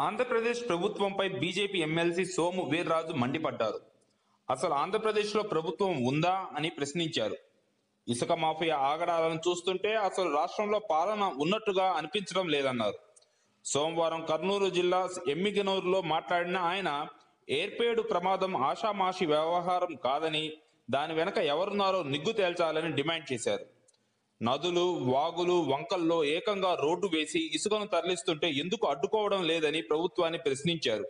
ఆంధ్రప్రదేశ్ ప్రభుత్వంపై BJP MLC Somu Veerraju మండిపడ్డారు. అసలు ఆంధ్రప్రదేశ్లో ప్రభుత్వం ఉందా అని ప్రశ్నించారు. ఇసుక మాఫియా ఆగడాలను చూస్తుంటే అసలు రాష్ట్రంలో పాలన ఉన్నట్టుగా అనిపించడం లేదన్నారు. సోమవారం కర్నూలు జిల్లా ఎమ్మిగనూరులో మాట్లాడిన ఆయన ఏర్పేడు ప్రమాదం ఆషామాషి వ్యవహారం కాదని దాని వెనక ఎవరున్నారో నిగ్గు తేల్చాలని డిమాండ్ చేశారు. నదులు వాగులు వంకల్లో ఏకంగా రోడ్డు వేసి ఇసుకను తరలిస్తుంటే ఎందుకు అడ్డుకోవడం లేదని ప్రభుత్వాన్ని ప్రశ్నించారు.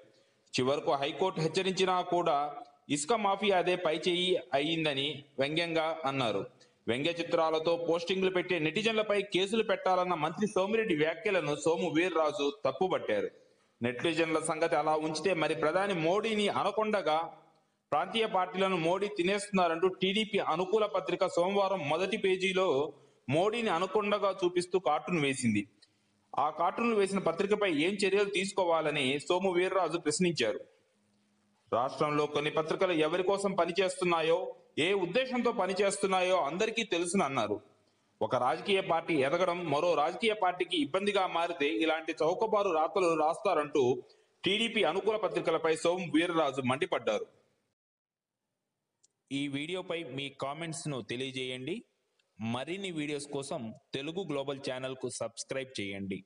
చివరకు హైకోర్టు హెచ్చరించినా కూడా ఇసుక మాఫియా అదే పైచేయి అయిందని వ్యంగ్యంగా అన్నారు. వ్యంగ్య చిత్రాలతో పోస్టింగ్లు పెట్టే నెటిజన్లపై కేసులు పెట్టాలన్న మంత్రి సోమిరెడ్డి వ్యాఖ్యలను సోము వీర్రాజు తప్పుబట్టారు. నెటిజన్ల సంగతి అలా ఉంచితే మరి ప్రధాని మోడీని అనకొండగా ప్రాంతీయ పార్టీలను మోడీ తినేస్తున్నారంటూ టీడీపీ అనుకూల పత్రిక సోమవారం మొదటి పేజీలో మోడీని అనుకొండగా చూపిస్తూ కార్టూన్ వేసింది. ఆ కార్టూన్ వేసిన పత్రికపై ఏం చర్యలు తీసుకోవాలని సోము వీర్రాజు ప్రశ్నించారు. రాష్ట్రంలో కొన్ని పత్రికలు ఎవరి కోసం పనిచేస్తున్నాయో ఏ ఉద్దేశంతో పనిచేస్తున్నాయో అందరికీ తెలుసుని అన్నారు. ఒక రాజకీయ పార్టీ ఎదగడం మరో రాజకీయ పార్టీకి ఇబ్బందిగా మారితే ఇలాంటి చౌకబారు రాతలు రాస్తారంటూ టీడీపీ అనుకూల పత్రికలపై సోము వీర్రాజు మండిపడ్డారు. ఈ వీడియోపై మీ కామెంట్స్ను తెలియజేయండి. మరిన్ని వీడియోస్ కోసం తెలుగు గ్లోబల్ ఛానల్కు సబ్స్క్రైబ్ చేయండి.